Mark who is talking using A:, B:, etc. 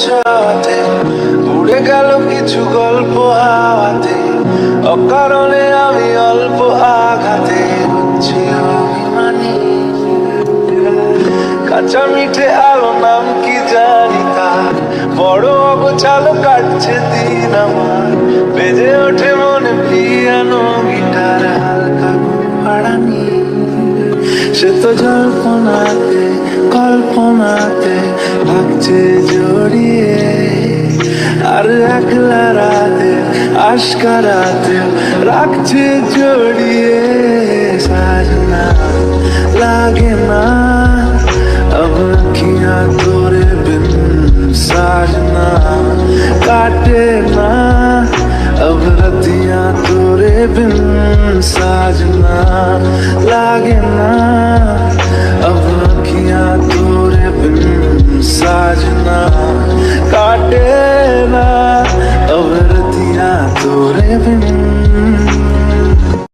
A: ছোঁয়াতে উড়ে গেল কিছু গল্প হাওয়াতে। অকারণে আমি অল্প আঘাতে হচ্ছি কাঁচা মিঠে আলো নাম কি জানি তার। বড় অগোছালো কাটছে দিন আমার। সে তো জল্পনাতে কল্পনাতে লাগছে জড়িয়ে আর একলা রাতে আশকারাতে রাখছে জড়িয়ে সাজনা লাগে না अब अखियां तोरे बिन साजना काटे ना अब रतियां तोरे बिन साजना लागे ना काटे